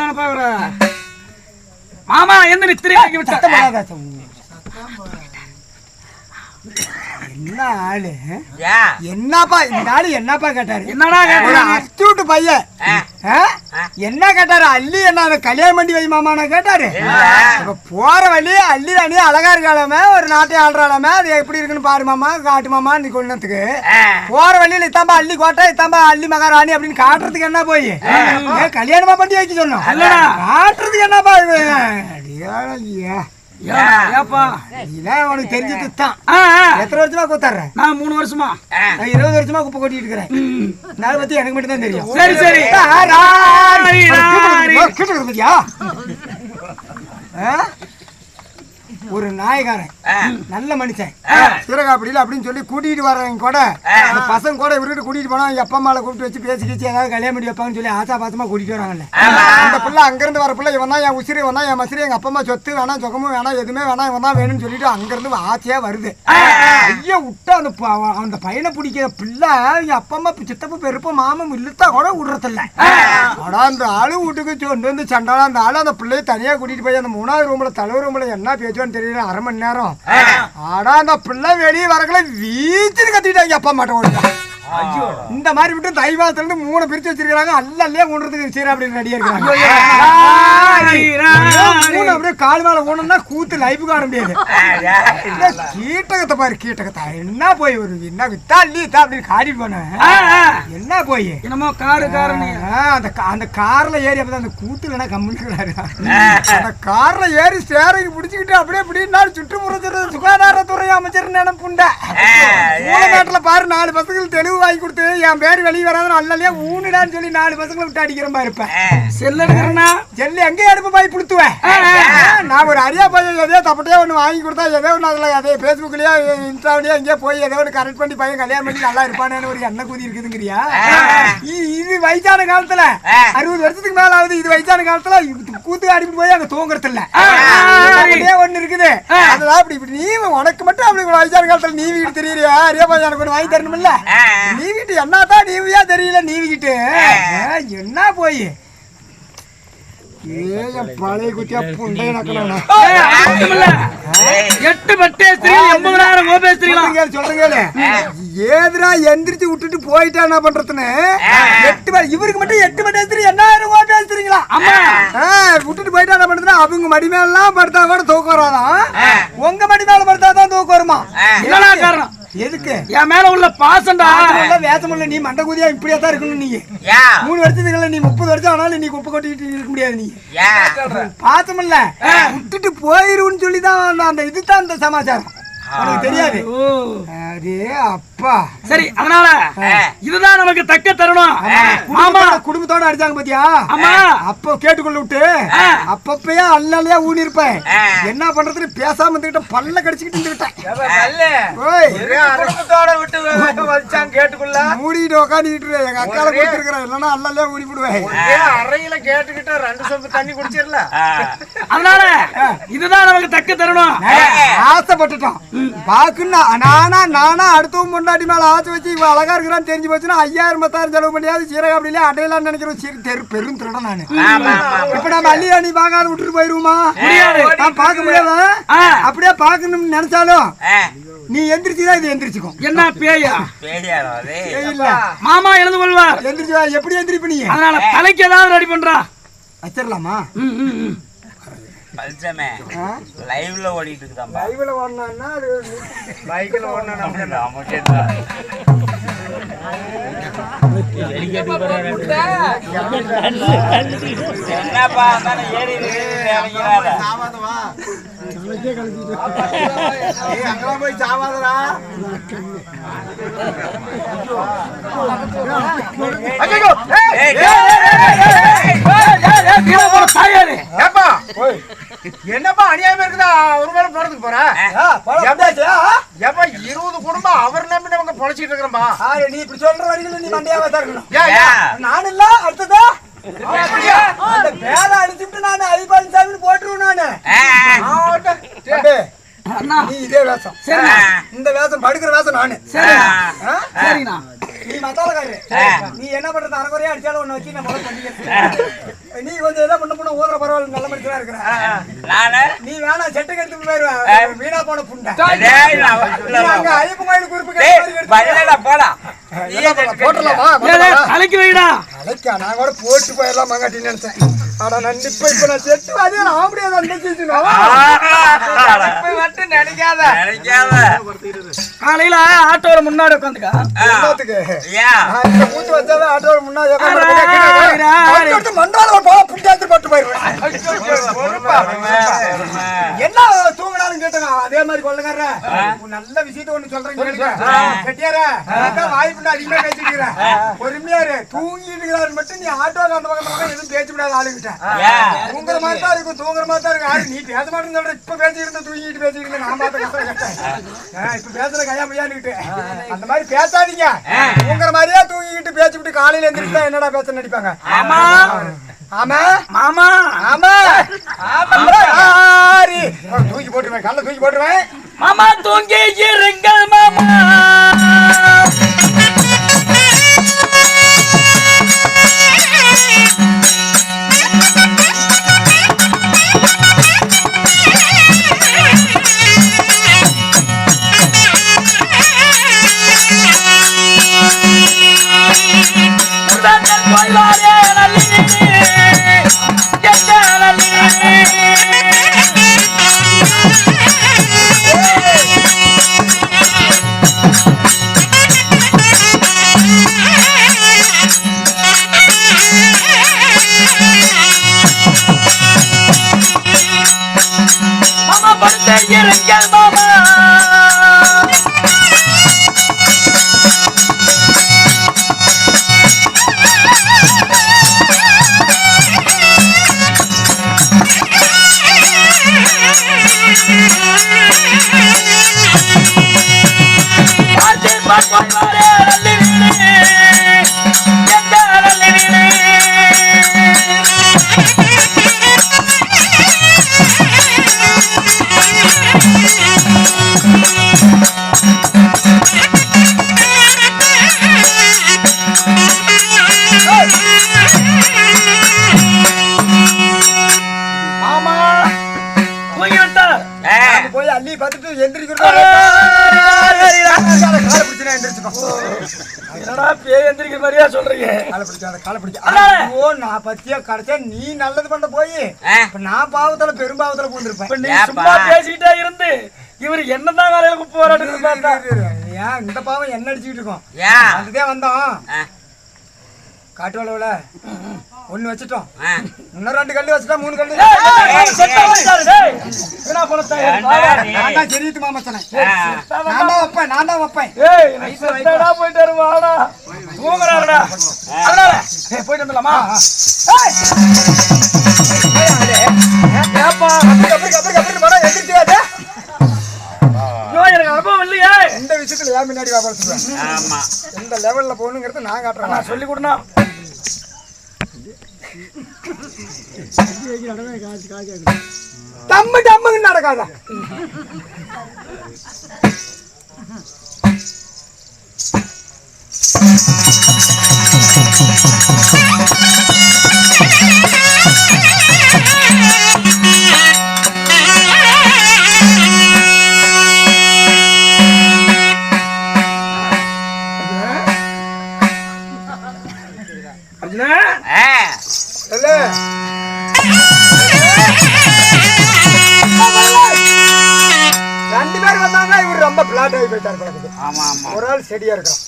இல்லைன்னு பாக்குற மாமா எந்த நித்திரை ஆகி விட்ட. என்ன ஆளு? என்னப்பா இந்த ஆளு என்னப்பா கேட்டாரு? என்னடா அஸ்தூட்டு பையன்? என்ன கேட்டாரு? அள்ளி என்ன கல்யாணம் பண்ணி வை மாமான்னு கேட்டாரு. இப்ப போற வழி அள்ளி அணி அழகா இருக்காளாமே ஒரு நாட்டை ஆடுறாளாமே அது எப்படி இருக்குன்னு பாரு மாமா காட்டு மாமா நீ கொண்டதுக்கு போற வழியில இத்தாம்பா அள்ளி கோட்டை இத்தாம்பா அள்ளி மகாராணி அப்படின்னு காட்டுறதுக்கு என்ன போய்? கல்யாணமா பண்ணி வைக்க சொன்னோம். காட்டுறதுக்கு என்னப்பா ஐயா. ஏப்பா இதான் உனக்கு தெரிஞ்சது தான். எத்தனை வருஷமா கூத்தாடுறேன் நான் மூணு வருஷமா. நான் இருபது வருஷமா குப்பை கொட்டிட்டு இருக்கிறேன். அதை பத்தி எனக்கு மட்டும் தான் தெரியும். சரி சரி. கிட்ட பாத்தியா? ஒரு நாயகாரன் நல்ல மனுஷன். சீரகாப்படியில் அப்படின்னு சொல்லி கூட்டிட்டு வர்றவங்க கூட அந்த பசங்க கூட இவர்கிட்ட கூட்டிட்டு போனா எங்க அப்பா அம்மாவை கூப்பிட்டு வச்சு பேசி பேசி ஏதாவது கல்யாணம் பண்ணி வைப்பாங்கன்னு சொல்லி ஆசா பாசமா கூட்டிட்டு வராங்கல்ல அந்த பிள்ளை அங்கிருந்து வர பிள்ளை இவன் தான் என் உசிரி இவன் தான் என் மசிரி எங்க அப்பா அம்மா சொத்து வேணாம் சொகமும் வேணாம் எதுவுமே வேணாம் இவன் தான் வேணும்னு சொல்லிட்டு அங்கிருந்து ஆசையா வருது. ஐயா விட்டு அந்த அந்த பையனை பிடிக்கிற பிள்ளை என் அப்பா அம்மா சித்தப்பா பெருப்பா மாமன் இழுத்தா கூட விடுறதில்ல. ஆனா அந்த ஆளு வீட்டுக்கு சொண்டு வந்து சண்டாளா அந்த ஆளு அந்த பிள்ளைய தனியா கூட்டிட்டு போய் அந்த மூணாவது ரூம்ல தலைவர் ரூம்ல என்ன பேச்சுவான்னு தெரியல அரை மணி நேரம். ஆனா அந்த பிள்ளை வெளியே வரக்குள்ள வீச்சுன்னு கத்திட்டாங்க அப்பா மாட்ட ஓடிட்டான் இந்த மாதிரி விட்டு தை மாசத்துல இருந்து மூணு பிரிச்சு வச்சிருக்காங்க அல்ல அல்லையா கொண்டுறதுக்கு சரி அப்படின்னு ரெடியா இருக்காங்க மூணு அப்படியே கால் மேல ஊனம்னா கூத்து லைஃபுக்கு ஆட முடியாது. கீட்டகத்தை பாரு கீட்டகத்தை. என்ன போய் ஒரு என்ன வித்தா இல்லையா அப்படின்னு காட்டிட்டு போனேன். என்ன போய்? என்னமோ காரு காருன்னு. ஆ, அந்த அந்த கார்ல ஏறி அப்பதான் அந்த கூத்துல கம்முன்னு அந்த கார்ல ஏறி ஸ்டேரிங் பிடிச்சிக்கிட்டு அப்படியே இப்படி நாலு சுற்றுப்புறத்துறை சுகாதாரத்துறை அமைச்சர் நினைப்புண்ட மூலநாட்டுல பாரு நாலு பசங்களுக்கு தெளிவு வாங்கி கொடுத்து என் பேர் வெளியே வராத நல்லலையா ஊனுடான்னு சொல்லி நாலு பசங்களை விட்டு அடிக்கிற மாதிரி இருப்பேன் செல்ல இருக்கிறனா ஜல்லி எங்கே எடுப்பு பாய் புடுத்துவேன் நான் ஒரு அரியா பையன் எதையோ தப்பட்டையோ ஒன்று வாங்கி கொடுத்தா ஏதோ ஒன்று அதில் அதே ஃபேஸ்புக்லயோ இன்ஸ்டாவிலயோ எங்கேயோ போய் ஏதோ ஒன்று கரெக்ட் பண்ணி பையன் கல்யாணம் பண்ணி நல்லா இருப்பானேன்னு ஒரு எண்ணெய் கூதி இருக்குதுங்கிறியா? இது வயசான காலத்துல அறுபது வருஷத்துக்கு மேல ஆகுது இது வயசான காலத்துல கூத்து அடிப்பு போய் அங்க தூங்குறது இல்ல ஒண்ணு இருக்குது. அதுதான் அப்படி இப்படி நீ உனக்கு மட்டும் அப்படி வயசான காலத்துல நீ வீட்டு தெரியறியா? அரியா பையன் எனக்கு ஒன்று வாங்கி தரணும்ல? நீ வீட்டு என்னதான் நீவியா தெரியல? நீ வீட்டு என்ன போய்? கோபே ஏதுடா எந்திரிச்சு விட்டுட்டு போயிட்டா என்ன பண்றதுன்னு? எட்டு இவருக்கு மட்டும் எட்டு மணி ஓட்டு பேசுறீங்களா ஆமா விட்டுட்டு போயிட்டா என்ன பண்றதுன்னா அவங்க மடி மேலாம் படுத்தா கூட தூக்கம் வராதான் உங்க மடி மேல படுத்தா தான் தூக்கம் வருமா என்னடா காரணம் எதுக்கு என் மேல உள்ள பாசம்டா. வேசமில்ல நீ மண்டை கூதியா இப்படியா தான் இருக்கணும் நீ. மூணு வருஷத்துக்கு நீ முப்பது வருஷம் ஆனாலும் நீ குப்பை கொட்டிட்டு இருக்க முடியாது நீ. பாத்தமில்ல விட்டுட்டு போயிருன்னு சொல்லி தான் அந்த இதுதான் அந்த சமாச்சாரம். உனக்கு தெரியாது? ஓ. அடே அப்பா. சரி அதனால இதுதான் நமக்கு தக்க தருணம். மாமா குடும்பத்தோட அடிச்சாங்க பாத்தியா? ஆமா. அப்போ கேட்டுக்கொள்ள விட்டு அப்பப்பயே அல்லலையா ஊனி இருப்பேன் என்ன பண்றதுன்னு பேசாம இருந்துகிட்ட பல்ல கடிச்சுக்கிட்டு இருந்துகிட்டேன். ஓய். குடும்பத்தோட விட்டு வச்சான் கேட்டுக்குள்ள. மூடிட்டு உக்காந்துக்கிட்டு இரு. எங்க அக்கால கொடுத்துருக்கிறேன் இல்லைன்னா அல்லலையா ஊனி விடுவேன் அறையில கேட்டுக்கிட்டு ரெண்டு சொம்பு தண்ணி குடிச்சிடல. அதனால இதுதான் நமக்கு தக்க தருணம். ஆசைப்பட்டுட்டோம். பாக்குன்னா நானா நானா அடுத்தவன் பொண்டாட்டி மேல ஆசை வச்சு இவன் அழகா இருக்கிறான்னு தெரிஞ்சு போச்சுன்னா ஐயாயிரம் பத்தாயிரம் செலவு பண்ணியாவது சீரக அப்படியே அடையலாம்னு நினைக்கிறோம். சீர தெரு பெரும் நானு. இப்ப நம்ம அள்ளி அணி பார்க்காத விட்டுட்டு போயிருவோமா. நான் பார்க்க முடியாதா. அப்படியே பார்க்கணும்னு நினைச்சாலும் நீ எந்திரிச்சுதான் இது எந்திரிச்சுக்கும். என்ன பேயா? மாமா எழுந்து கொள்வார். எந்திரிச்சு. எப்படி எந்திரிப்ப நீ? அதனால தலைக்கு ஏதாவது ரெடி பண்றா. வச்சிடலாமா ம், ம், ம். பல்சமே ஆ? லைவ்ல ஓடிட்டு இருக்குதாம்பா லைவ்ல ஓடணும்னா அது பைக்ல ஓடணும் நமக்கு என்னப்பா ஏறி அங்கெல்லாம் போய் ஏப்பா என்னப்பா அநியாயமா இருக்குதா? ஒரு மேல போறதுக்கு போற? ஏப்பா இருபது குடும்பம் அவர் நம்பினவங்க பொழைச்சிட்டு இருக்கிறோம்பா? நீ இப்படி சொல்ற வரைக்கும் நீ மண்டையாவா தான் இருக்கணும்? நான் இல்ல அடுத்ததா. அந்த பேரை அடிச்சுட்டு நான் ஐபாலிசாமின்னு போட்டுருவேன் நானு. நீ இதே வேஷம். இந்த வேஷம் படுக்கிற வேஷம் நானு? சரிண்ணா நீ மத்தாலக்காரரு நீ என்ன பண்றது? அரைக்குறையா அடிச்சாலும் ஒண்ணு வச்சு நான் முதல்ல பண்ணிக்கிறேன் நீ கொஞ்சம் ஏதோ பண்ண பண்ண ஊதுற பரவாயில்ல நல்ல மனுஷனா இருக்கிற நானு நீ வேணா செட்டுக்கு எடுத்து போயிருவேன் வீணா போன புண்டை. ஐயப்பன் செட்டு. தலைக்கு வைடா. அழைக்கா, நான் கூட போட்டு போயிடலாம் மங்காட்டின்னு நினைச்சேன். ஆனா இப்ப இப்ப நான் ஆம்படியா தான் நினைச்சிட்டு நினைக்காத நினைக்காத காலையில ஆட்டோல முன்னாடி உட்காந்துக்கா. ஆட்டோல முன்னாடி மண்டால போ, புண்டாத்து போட்டு போயிருவேன். பொறுப்பா பொறுமை, பொறுமை. என்ன தூங்கினாலும் கேட்டுங்க அதே மாதிரி கொள்ளுங்கார நல்ல விஷயத்த ஒண்ணு சொல்றேன் கட்டியார வாய்ப்புண்டா அதிகமா பேசிட்டு பொறுமையா இருக்கிறாரு மட்டும் நீ ஆட்டோ அந்த பக்கம் எதுவும் பேச முடியாது ஆளுகிட்ட? தூங்குற மாதிரி தான் இருக்கும் தூங்குற மாதிரி தான் இருக்கும் ஆளு நீ பேச மாட்டேன்னு சொல்ற இப்ப இருந்த தூங்கிட்டு இருந்த நான் பார்த்த கஷ்டம் கஷ்டம் இப்ப பேசுற கையா மையான்னுட்டு அந்த மாதிரி பேசாதீங்க தூங்குற மாதிரியே தூங்கிட்டு பேசிவிட்டு காலையில எந்திரிச்சா என்னடா பேச நடிப்பாங்க ஆமா ஆமா மாமா ஆமா ஆமா ஆரி தூக்கி போட்டுருவேன் கல்ல தூக்கி போட்டுருவேன் மாமா தூங்கி முருகன் கோயிலாரே நல்லினி, எங்க நல்லினி. மாமா படுத்த நீ நல்லது பண்ண போய். நான் பாவத்துல ஏப்பா? சும்மா பேசிக்கிட்டே இருந்து இவரு என்னதான் வேலையில ஏன் இந்த பாவம் என்ன அடிச்சுக்கிட்டு இருக்கோம்? ஏன்? அதுதே வந்தோம். ஆ, காட்டு வளவுல? ஒண்ணு வச்சுட்டோம். இன்னும் ரெண்டு கல்லு வச்சுட்டா மூணு கல்லு. ஜெரித்து மாமச்சனே. நான் தான் வைப்பேன் நான் தான் வைப்பேன். ஏய், நான் செத்தடா போயிட்டாரு, வாடா. தூங்குறாருடா. அதனால, ஏய், போயிட்டு வந்துடலாமா? எனக்கு அனுபவம் இல்லையே. இந்த விஷயத்துல ஏன் முன்னாடி வியாபாரம் எந்த லெவல்ல போகணுங்கிறது நான் காட்டுறேன். நான் சொல்லி கொடுனா தம்மு டம்முன்னு நடக்காதா. சொல்லு. ரெண்டு பேர் வந்தாங்க இவர் ரொம்ப பிளாட் ஆகி போயிட்டார் குழந்தைக்கு ஆமா ஆமா. ஒரு ஆள் செடியா இருக்கான்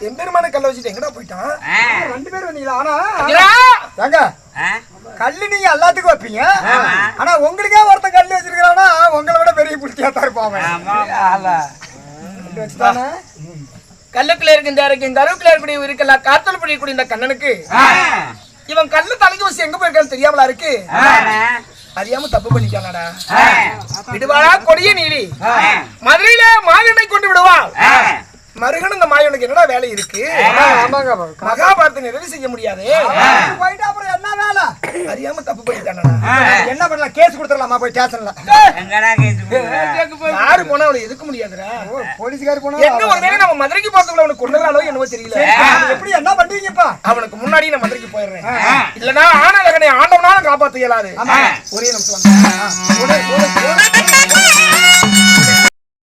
எம்பெருமான கல்ல வச்சுட்டு எங்கடா போயிட்டான். ரெண்டு பேர் வந்தீங்களா? ஆனா ஏங்க ஆ, கல்லு நீங்க எல்லாத்துக்கும் வைப்பீங்க. ஆனா உங்களுக்கே ஒருத்தன் கல்லு வச்சிருக்கானா உங்களை விட பெரிய புடிச்சியா தான் வச்சுட்டானே? கல்லுக்குள்ள இருக்கு இந்த இருக்கு கருவுக்குள்ள இருக்கக்கூடிய இருக்கலாம் காத்தல் பிடிக்கக்கூடிய இந்த கண்ணனுக்கு. இவன் கல்லு தலைக்கு வச்சு எங்க போயிருக்கான்னு தெரியாமலா இருக்கு. அறியாம தப்பு பண்ணிட்டானடா. ஆ, விடுவாளா கொடிய நீலி. ஆ, மதுரையில மாயனை கொண்டு விடுவாள். ஆ. மருகன் இந்த மாயனுக்கு என்னடா வேலை இருக்கு? ஆமாங்க மகாபாரத்தை நிறைவு செய்ய முடியாது. போயிட்டா அப்புறம் என்ன அதனால அறியாம தப்பு பண்ணிட்டானடா. என்ன பண்ணலாம்? கேஸ் கொடுத்துடலாமா போய் ஸ்டேஷன்ல? யாரு போனா அவளை எதுக்க முடியாதுடா. போலீஸ்கார் போனா ஒரு நேரம் நம்ம மதுரைக்கு போறதுக்குள்ள அவனுக்கு கொண்டுறாலோ என்னவோ தெரியல. எப்படி என்ன பண்றீங்கப்பா? அவனுக்கு முன்னாடி நான் மதுரைக்கு போயிடுறேன். இல்லனா ஆனலகனை ஆண்டவனால காப்பாத்த இயலாது. ஒரே நிமிஷம்